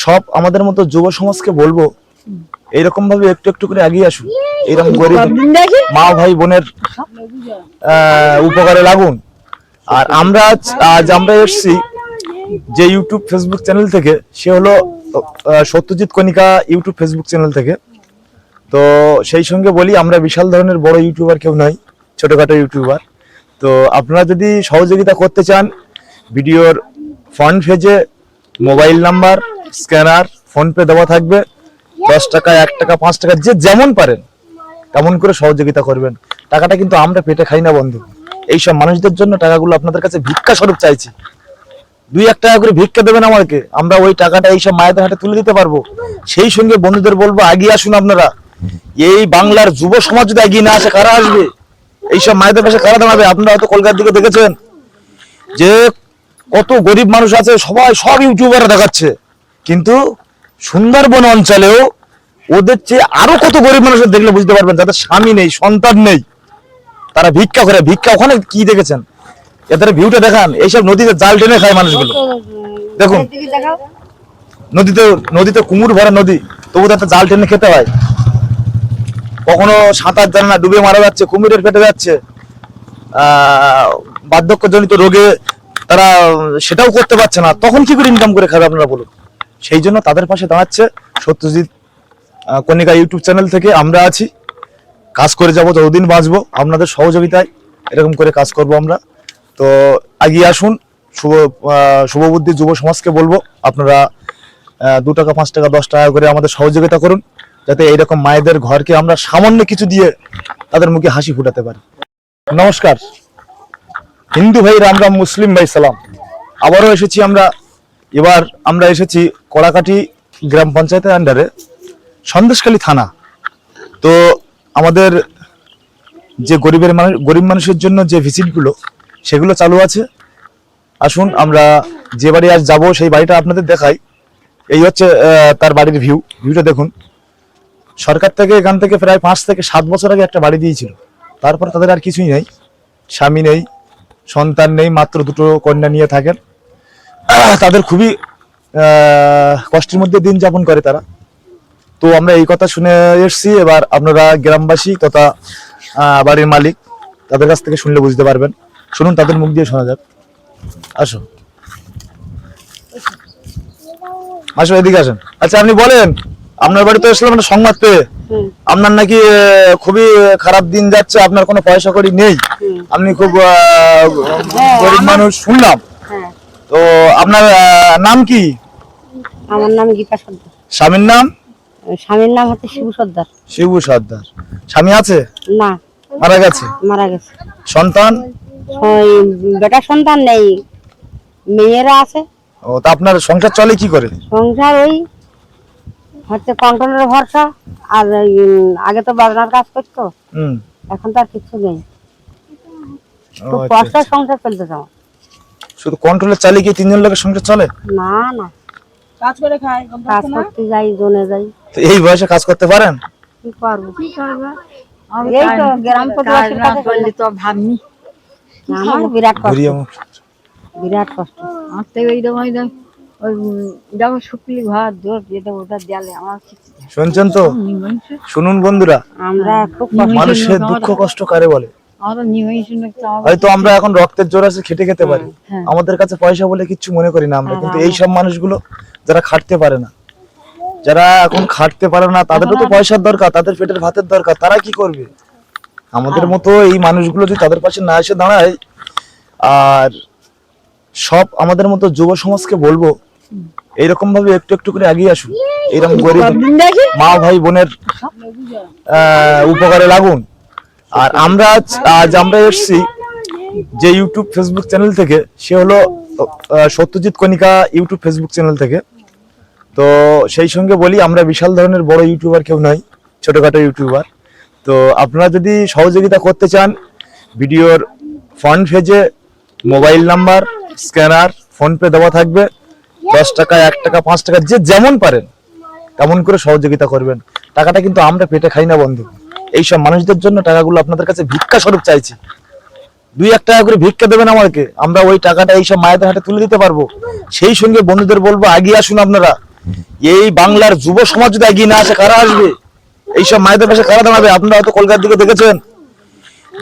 সব আমাদের মতো যুব সমাজকে বলব এইরকম ভাবে একটু একটু করে এগিয়ে আসুন। এরকম গরিব মা ভাই বোনের উপকারে লাগুন। আর আমরা আজ আজ আমরা এসেছি যে ইউটিউব ফেসবুক চ্যানেল থেকে সে হলো Satyajit Kanika YouTube Facebook channel থেকে। তো সেই সঙ্গে বলি আমরা বিশাল ধরনের বড় ইউটিউবার কেউ নয় ছোটখাটো ইউটিউবার তো আপনারা যদি সহযোগিতা করতে চান ভিডিওর ফ্রন্ট পেজে মোবাইল নাম্বার স্ক্যানার ফোনপে দেওয়া থাকবে। দশ টাকা, এক টাকা, পাঁচ টাকা, যে যেমন পারেন, তেমন করে সহযোগিতা করবেন। টাকাটা কিন্তু আমরা পেটে খাই না, বন্ধু। এইসব মানুষদের জন্য টাকাগুলো আপনাদের কাছে ভিক্ষা স্বরূপ চাইছি। দুই এক টাকা করে ভিক্ষা দেবেন আমাকে। আমরা ওই টাকাটা এইসব মায়েদের হাতে তুলে দিতে পারব। সেই সঙ্গে বন্ধুদের বলব এগিয়ে আসুন আপনারা। এই বাংলার যুব সমাজ যদি এগিয়ে না আসে, কারা আসবে? এইসব মায়েদের পাশে কারা দাঁড়াবে? আপনারা হয়তো কলকাতার দিকে দেখেছেন যে কত গরিব মানুষ আছে, সবাই সব ইউটিউবাররা দেখাচ্ছে। কিন্তু সুন্দরবন অঞ্চলেও ওদের চেয়ে আরও কত গরিব মানুষের দেখলে বুঝতে পারবেন, যাদের স্বামী নেই, সন্তান নেই, তারা ভিক্ষা করে। ভিক্ষা ওখানে কি দেখেছেন? এদের ভিউটা দেখান, এইসব নদীতে জাল টেনে খায় মানুষগুলো। দেখুন, নদীতে নদীতে কুমুর ভরা নদী, তবু তাতে জাল টেনে খেতে হয়। কখনো সাঁতার জানে না, ডুবে মারা যাচ্ছে, কুমিরের পেটে যাচ্ছে। বার্ধক্যজনিত রোগে তারা সেটাও করতে পারছে না। তখন কি করে ইনকাম করে খাবে আপনারা বলুন? সেই জন্য তাদের পাশে দাঁড়াচ্ছে সত্যজিৎ কনিকা ইউটিউব চ্যানেল থেকে আমরা আছি। কাজ করে যাব, যতদিন বাঁচবো, আপনাদের সহযোগিতায় এরকম করে কাজ করব আমরা। তো এগিয়ে আসুন, শুভ শুভবুদ্ধি যুব সমাজকে বলব, আপনারা দু টাকা, পাঁচ টাকা, দশ টাকা করে আমাদের সহযোগিতা করুন, যাতে এইরকম মায়েদের ঘরকে আমরা সামান্য কিছু দিয়ে তাদের মুখে হাসি ফুটাতে পারি। নমস্কার। হিন্দু ভাই, রাম রাম, মুসলিম ভাই, সালাম। আবারও এসেছি আমরা এবার আমরা এসেছি কড়াকাটি গ্রাম পঞ্চায়েতের আন্ডারে সন্দেশখালী থানা। তো আমাদের যে গরিবের মানুষ, গরিব মানুষের জন্য যে ভিজিটগুলো সেগুলো চালু আছে। আসুন আমরা যে বাড়ি আজ যাব, সেই বাড়িটা আপনাদের দেখাই। এই হচ্ছে তার বাড়ির ভিউ ভিউটা দেখুন। সরকার থেকে এখান থেকে প্রায় পাঁচ থেকে সাত বছর আগে একটা বাড়ি দিয়েছিল। তারপর তাদের আর কিছুই নেই। স্বামী নেই, সন্তান নেই, মাত্র দুটো কন্যা নিয়ে থাকেন। তাদের খুবই আহ, কষ্টের মধ্যে দিন যাপন করে তারা। তো আমরা এই কথা শুনে এসেছি এবার আপনারা গ্রামবাসী তথা বাড়ির মালিক তাদের কাছ থেকে শুনলে বুঝতে পারবেন। শুনুন তাদের মুখ দিয়ে শোনা যাক। আসো। আসো এদিকে আসেন। আচ্ছা আপনি বলেন আপনার বাড়িতে এসলাম একটা সংবাদ পেয়ে। আপনার নাকি খুবই খারাপ দিন যাচ্ছে আপনার কোনো পয়সা করি নেই। আপনি খুব গরিব মানুষ শুনলাম। হ্যাঁ তো আপনার নাম কি? আমার নাম গীতা সর্দার। স্বামীর নাম? স্বামীর নাম হচ্ছে শিবু সর্দার। শিবু সর্দার। স্বামী আছে? না। মারা গেছে? মারা গেছে। সন্তান? ওই বেটা সন্তান নেই। মেয়েরা আছে। ও তা আপনার সংসার চলে কি করে? সংসার ওই হচ্ছে কন্ট্রোলের ভরসা। আর আগে তো বাজনার কাজ করতো। এখন তো আর কিছু নেই। আচ্ছা, কষ্ট আচ্ছা। সংসার চলতে আমার। শুধু কন্ট্রোলে চালিয়ে কি তিনজন লোকের সংসার চলে? না না। কাজ করে খায় কাজ করতে যাই জোনে যাই। তো এই বয়সে কাজ করতে পারেন? কি করব কি করব? এই তো গ্রাম প্রতিবাসীর কাছে করলে তো ভাবনি আমার বিরাট কষ্ট। বিরাট কষ্ট। আমার তো ওই রকম ওই দেখো শুকলি ঘর জোর যেটা ওটা দেয়ালে আমার। শুনছেন তো? শুনুন বন্ধুরা। আমরা খুব মানুষের দুঃখ কষ্ট কারে বলে? হয়তো আমরা এখন রক্তের জোর আছে খেটে খেতে পারি। হ্যাঁ। আমাদের কাছে পয়সা বলে কিচ্ছু মনে করি না আমরা কিন্তু এই সব মানুষগুলো যারা খাটতে পারে না যারা এখন খাটতে পারে না তাদেরও তো পয়সার দরকার তাদের পেটের ভাতের দরকার তারা কি করবে? আমাদের মতো এই মানুষগুলো যদি তাদের পাশে না এসে দাঁড়ায় আর সব আমাদের মতো যুব সমাজকে বলব এইরকম ভাবে একটু একটু করে এগিয়ে আসুন। এরকম গরিব মা ভাই বোনের উপকারে লাগুন। আর আমরা আজ আজ আমরা এসেছি যে ইউটিউব ফেসবুক চ্যানেল থেকে। সে হলো Satyajit Kanika YouTube Facebook channel থেকে। তো সেই সঙ্গে বলি, আমরা বিশাল ধরনের বড় ইউটিউবার কেউ নয় ছোটখাটো ইউটিউবার তো আপনারা যদি সহযোগিতা করতে চান, ভিডিওর ফ্রন্ট পেজে মোবাইল নাম্বার স্ক্যানার ফোনপে দেওয়া থাকবে। দশ টাকা, এক টাকা, পাঁচ টাকা, যে যেমন পারেন, তেমন করে সহযোগিতা করবেন। টাকাটা কিন্তু আমরা পেটে খাই না, বন্ধু। এইসব মানুষদের জন্য টাকাগুলো আপনাদের কাছে ভিক্ষা স্বরূপ চাইছি। দুই এক টাকা করে ভিক্ষা দেবেন আমাকে, আমরা ওই টাকাটা এইসব মায়েদের হাতে তুলে দিতে পারব। সেই সঙ্গে বন্ধুদের বলব এগিয়ে আসুন আপনারা। এই বাংলার যুব সমাজ যদি এগিয়ে না আসে, কারা আসবে? এইসব মায়েদের পাশে কারা দাঁড়াবে? আপনারা হয়তো কলকাতার দিকে দেখেছেন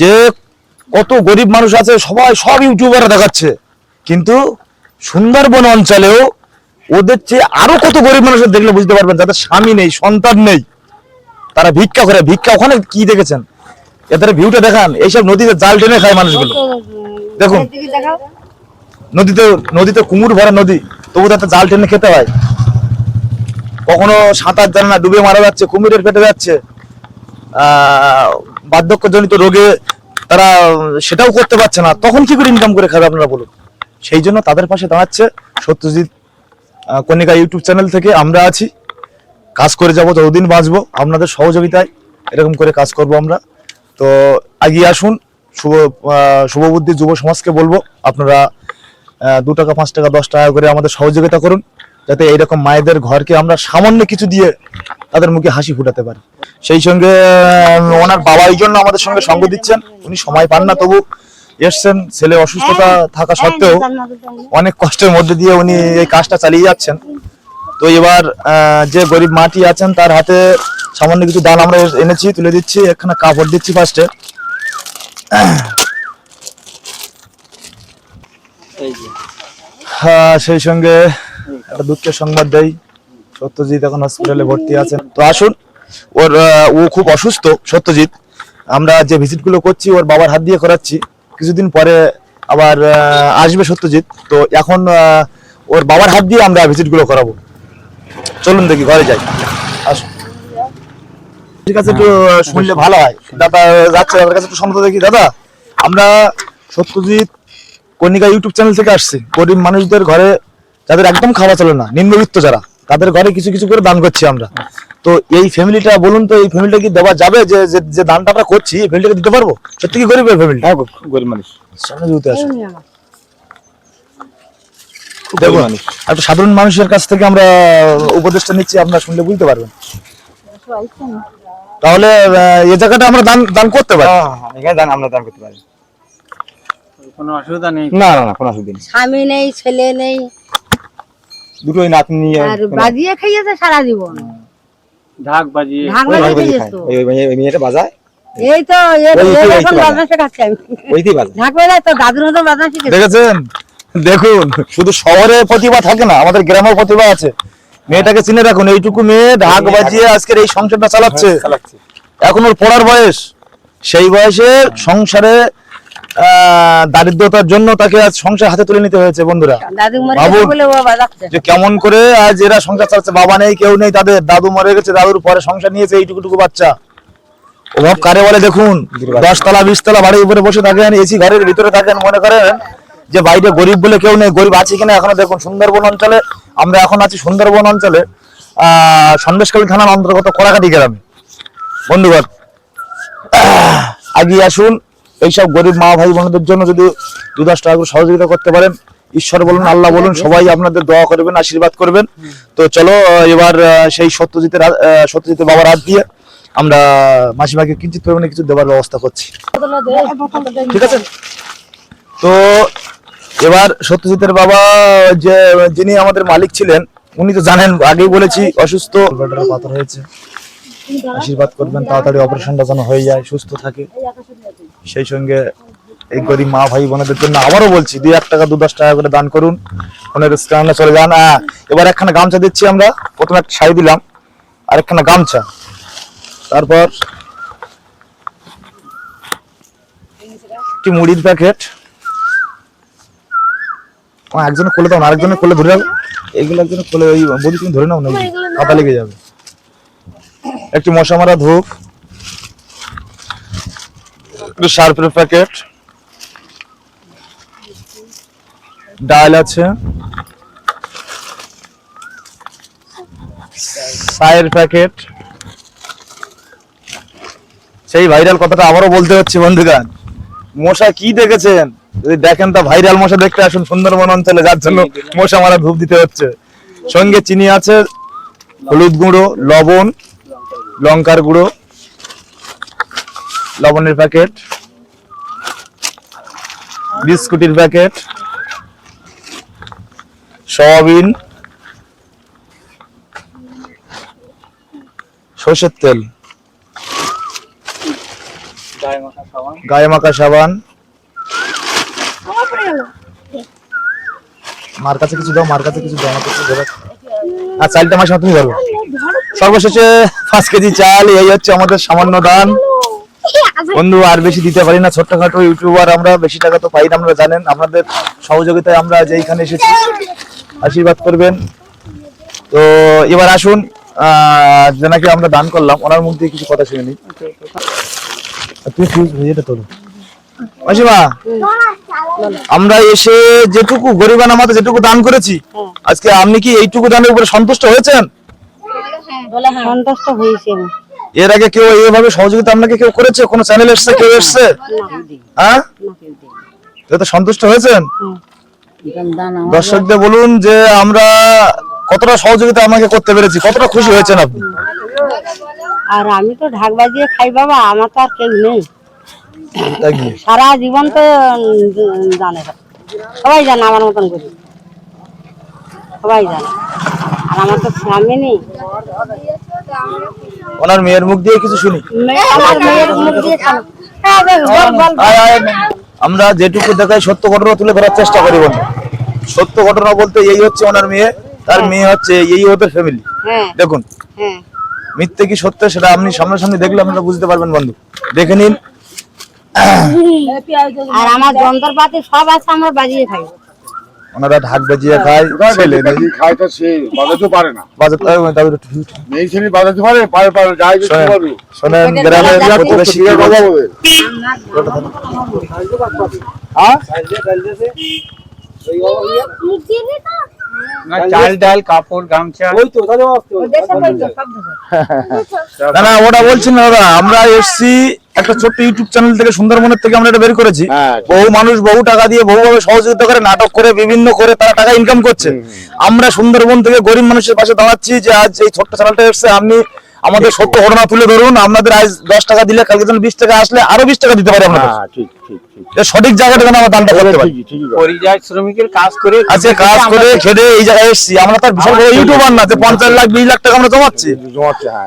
যে কত গরিব মানুষ আছে, সবাই সব ইউটিউবাররা দেখাচ্ছে। কিন্তু সুন্দরবন অঞ্চলেও ওদের চেয়ে আরও কত গরিব মানুষের দেখলে বুঝতে পারবেন, যাদের স্বামী নেই, সন্তান নেই। তারা ভিক্ষা করে, ভিক্ষা ওখানে কি দেখেছেন? এদের ভিউটা দেখান, এইসব নদীতে জাল টেনে খায় মানুষগুলো। দেখুন, নদীতে নদীতে কুমুর ভরা নদী, তবু তাতে জাল টেনে খেতে হয়। কখনো সাঁতার জানে না, ডুবে মারা যাচ্ছে, কুমিরের পেটে যাচ্ছে। বার্ধক্যজনিত রোগে তারা, সেটাও করতে পারছে না। তখন কি করে ইনকাম করে খাবে আপনারা বলুন? সেই জন্য তাদের পাশে দাঁড়াচ্ছে সত্যজিৎ কণিকা ইউটিউব চ্যানেল থেকে আমরা আছি। কাজ করে যাব যতদিন বাঁচবো আপনাদের সহযোগিতায় এরকম করে কাজ করব আমরা। তো এগিয়ে আসুন শুভ শুভবুদ্ধি যুব সমাজকে বলব আপনারা দু টাকা পাঁচ টাকা দশ টাকা করে আমাদের সহযোগিতা করুন যাতে এইরকম মায়েদের ঘরকে আমরা সামান্য কিছু দিয়ে তাদের মুখে হাসি ফুটাতে পারি। সেই সঙ্গে ওনার বাবা এই জন্য আমাদের সঙ্গে সঙ্গ দিচ্ছেন উনি সময় পান না তবু এসছেন ছেলে অসুস্থতা থাকা সত্ত্বেও অনেক কষ্টের মধ্যে দিয়ে উনি এই কাজটা চালিয়ে যাচ্ছেন। তো এবার যে গরিব মাটি আছেন, তার হাতে সামান্য কিছু দান আমরা এনেছি, তুলে দিচ্ছি এখানে কাপড় দিচ্ছি ফার্স্টে হ্যাঁ সেই সঙ্গে একটা দুঃখের সংবাদ দেই। সত্যজিৎ এখন হসপিটালে ভর্তি আছেন। তো আসুন, ওর ও খুব অসুস্থ, সত্যজিৎ। আমরা যে ভিজিটগুলো করছি, ওর বাবার হাত দিয়ে করাচ্ছি। কিছুদিন পরে আবার আসবে সত্যজিৎ। তো এখন ওর বাবার হাত দিয়ে আমরা ভিজিটগুলো করাবো। চলুন দেখি ঘরে যাই। আসুন ঠিক আছে একটু শুনলে ভালো হয়। দাদা যাচ্ছে দাদার কাছে একটু শুনতে দেখি। দাদা আমরা সত্যজিৎ কণিকা ইউটিউব চ্যানেল থেকে আসছি। গরিব মানুষদের ঘরে যাদের একদম খাওয়া চলে না নিম্নবিত্ত যারা তাদের ঘরে কিছু কিছু করে দান করছি আমরা। তো এই ফ্যামিলিটা বলুন তো এই ফ্যামিলিটা কি দেওয়া যাবে? যে যে- দানটা আমরা করছি এই ফ্যামিলিটাকে দিতে পারব? সত্যি কি গরিবের ফ্যামিলি? হ্যাঁ গরিব মানুষ। সামনে জুতে দেখুন একটা সাধারণ মানুষের কাছ থেকে আমরা উপদেশটা নিচ্ছি আপনারা শুনলে বুঝতে পারবেন। তাহলে এই জায়গাটা আমরা দান দান করতে পারি। হ্যাঁ, হ্যাঁ, এখানে দান আমরা দান করতে পারি। কোনো অসুবিধা নেই। না না না কোনো অসুবিধা নেই। স্বামী নেই ছেলে নেই। দুটো ওই নাতনি নিয়ে আর বাজিয়ে খাইয়েছে সারা জীবন। ঢাক বাজিয়ে ঢাক ওই বাজিয়ে ওই মেয়েটা বাজায়? এই তো ওই- এখন বাজনা শেখাচ্ছি আমি। ঢাক বাজায় তো দাদুর মতো বাজনা শিখেছে দেখেছেন? দেখুন। শুধু শহরে প্রতিভা থাকে না আমাদের গ্রামেও প্রতিভা আছে। মেয়েটাকে চিনে রাখুন এইটুকু মেয়ে ঢাক বাজিয়ে আজকের এই সংসারটা চালাচ্ছে। চালাচ্ছে। এখন ওর পড়ার বয়স। সেই বয়সে সংসারে আহ, দারিদ্রতার জন্য তাকে আজ সংসার হাতে তুলে নিতে হয়েছে বন্ধুরা। যে কেমন করে আজ এরা সংসার চালাচ্ছে বাবা নেই কেউ নেই তাদের। দাদু মরে গেছে দাদুর পরে সংসার নিয়েছে এইটুকুটুকু বাচ্চা। অভাব কারে বলে দেখুন দশ তলা বিশ তলা বাড়ির উপরে বসে থাকেন এসি ঘরের ভিতরে থাকেন মনে করেন? যে বাইরে গরিব বলে কেউ নেই, গরিব আছে কিনা এখনও দেখুন সুন্দরবন অঞ্চলে, আমরা এখন আছি সুন্দরবন অঞ্চলে সন্দেশকালী থানার অন্তর্গত কড়াকাটি গ্রামে। বন্ধুগণ, আগিয়ে আসুন, এইসব গরিব মা ভাই বোনদের জন্য যদি দু দশ টাকা করে সহযোগিতা করতে পারেন, ঈশ্বর বলুন, আল্লাহ বলুন, সবাই আপনাদের দোয়া করবেন, আশীর্বাদ করবেন। তো চলো, এবার সেই সত্যজিতের সত্যজিতের বাবার হাত দিয়ে আমরা মাসিমাকে কিঞ্চিত পরিমাণে কিছু দেওয়ার ব্যবস্থা করছি। ঠিক আছে? তো এবার সত্যজিতের বাবা যে যিনি আমাদের মালিক ছিলেন উনি তো জানেন আগেই বলেছি অসুস্থ। পাথর হয়েছে। আশীর্বাদ করবেন তাড়াতাড়ি অপারেশনটা যেন হয়ে যায় সুস্থ থাকে। সেই সঙ্গে এই গরিব মা ভাই বোনদের জন্য আবারও বলছি দুই এক টাকা দু দশ টাকা করে দান করুন। ফোনের স্ক্যানে চলে যান। আহ, এবার একখানা গামছা দিচ্ছি আমরা। প্রথমে একটা শাড়ি দিলাম আর একখানা গামছা। তারপর একটি মুড়ির প্যাকেট। একজনে খুলে দাও না আরেকজনে খুলে ধরে রাখো। এইগুলো একজনে খুলে ওই বলি তুমি ধরে নাও না কাদা লেগে যাবে। একটি মশা মারা ধূপ একটু শার্পের প্যাকেট। ডাল আছে। চায়ের প্যাকেট। সেই ভাইরাল কথাটা আবারও বলতে হচ্ছে বন্ধুগান মশা কি দেখেছেন? যদি দেখেন তা ভাইরাল মশা দেখতে আসুন সুন্দরবন অঞ্চলে যার জন্য মশা মারা ধূপ দিতে হচ্ছে। সঙ্গে চিনি আছে হলুদ গুঁড়ো লবণ লঙ্কার গুঁড়ো লবণের প্যাকেট বিস্কুটের প্যাকেট সয়াবিন সর্ষের তেল গায়ে মাখা সাবান গায়ে মাখা সাবান মার কাছে কিছু দাও, মার কাছে কিছু দাও আমার কাছে ধরে আর চালটা মাসে তুমি ধরো। সর্বশেষে পাঁচ কেজি চাল, এই হচ্ছে আমাদের সামান্য দান। বন্ধু, আর বেশি দিতে পারি না, ছোট্টখাটো ইউটিউবার আমরা, বেশি টাকা তো পাই না আমরা জানেন। আপনাদের সহযোগিতায় আমরা যে এখানে এসেছি, আশীর্বাদ করবেন। তো এবার আসুন যেনাকে আমরা দান করলাম, ওনার মুখ দিয়ে কিছু কথা শুনে নিই। ফিউজ ভেজেটা তোলো। মাসিমা আমরা এসে যেটুকু গরিবান আমাদের যেটুকু দান করেছি আজকে আপনি কি এইটুকু দানের উপরে সন্তুষ্ট হয়েছেন? সন্তুষ্ট হয়েছে এর আগে কেউ এইভাবে সহযোগিতা আপনাকে কেউ করেছে? কোনো চ্যানেল এসছে কেউ এসছে? হ্যাঁ? তো সন্তুষ্ট হয়েছেন? দর্শকদের বলুন যে আমরা কতটা সহযোগিতা আমাকে করতে পেরেছি কতটা খুশি হয়েছেন আপনি? আর আমি তো ঢাক বাজিয়ে খাই বাবা আমার তো আর কেউ নেই? সারা জীবন তো জানে সবাই জানে আমার মতন করি। সবাই জানে। আর আমার তো স্বামী নেই। ওনার মেয়ের মুখ দিয়ে কিছু শুনি? আমার। হ্যাঁ, আমরা যেটুকু দেখাই সত্য ঘটনা তুলে ধরার চেষ্টা করি বন্ধু। সত্য ঘটনা বলতে এই হচ্ছে ওনার মেয়ে তার মেয়ে হচ্ছে এই ওদের ফ্যামিলি হ্যাঁ। দেখুন। হ্যাঁ। মিথ্যে কি সত্য সেটা আপনি সামনাসামনি দেখলে আপনারা বুঝতে পারবেন বন্ধু। দেখে নিন আর আমার যন্ত্রপাতি সব আছে আমরা বাজিয়ে খাই। ওনারা ঢাক বাজিয়ে খায় ছেলে নেই এই খাইটা সে বাজাতে পারে না। বাজাতে পারবে তাদের একটু হুট। মেয়ে ছেলে বাজাতে পারে পারে পারে যাই শোনেন গ্রামের প্রতিবেশী ঠিক কথা বলে না, চাল ডাল কাপড় গামছা। না না ওটা বলছি না দাদা। আমরা এসছি একটা ছোট্ট ইউটিউব চ্যানেল থেকে সুন্দরবনের থেকে আমরা এটা বের করেছি। হ্যাঁ, বহু মানুষ বহু টাকা দিয়ে বহুভাবে সহযোগিতা করে নাটক করে বিভিন্ন করে তারা টাকা ইনকাম করছে। আমরা সুন্দরবন থেকে গরিব মানুষের পাশে দাঁড়াচ্ছি যে আজ এই ছোট্ট চ্যানেলটা এসছে। আপনি আমাদের সত্য ঘটনা তুলে ধরুন আপনাদের আজ দশ টাকা দিলে কালকে যেন বিশ টাকা আসলে আরও বিশ টাকা দিতে পারি আপনাদের। হ্যাঁ ঠিক ঠিক ঠিক। সঠিক জায়গাটা যেন আমরা দানটা করতে পারি। পরিযায়ী শ্রমিকের কাজ করে আজকে কাজ করে খেটে এই জায়গায় এসেছি। আমরা তার বিশাল বড় ইউটিউবার না যে পঞ্চাশ লাখ বিশ লাখ টাকা আমরা জমাচ্ছি।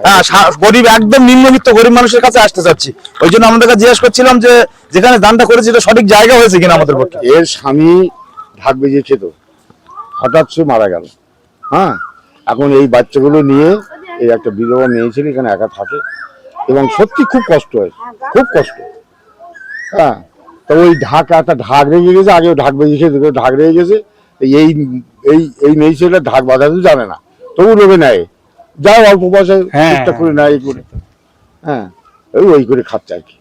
হ্যাঁ। হ্যাঁ গরিব একদম নিম্নবিত্ত গরিব মানুষের কাছে আসতে চাচ্ছি। ওই জন্য আমাদেরকে জিজ্ঞেস করছিলাম যে যেখানে দানটা করেছি এটা সঠিক জায়গা হয়েছে কিনা আমাদের পক্ষে? এর স্বামী ঢাক বেজে খেত হঠাৎ সে মারা গেল। হ্যাঁ এখন এই বাচ্চাগুলো নিয়ে এই একটা বিধবা মেয়ে ছেলে এখানে একা থাকে এবং সত্যি খুব কষ্ট হয় খুব কষ্ট। হ্যাঁ তো ওই ঢাক একটা ঢাক রেগে গেছে আগে ঢাক বেজে গেছে ঢাক রেগে গেছে এই এই এই মেয়ে ছেলেটা ঢাক বাজাতে জানে না তবু নেবে নেয় যাও অল্প পয়সা হ্যাঁ, করে নেয় এই করে। হ্যাঁ ওই ওই করে খাচ্ছে আর কি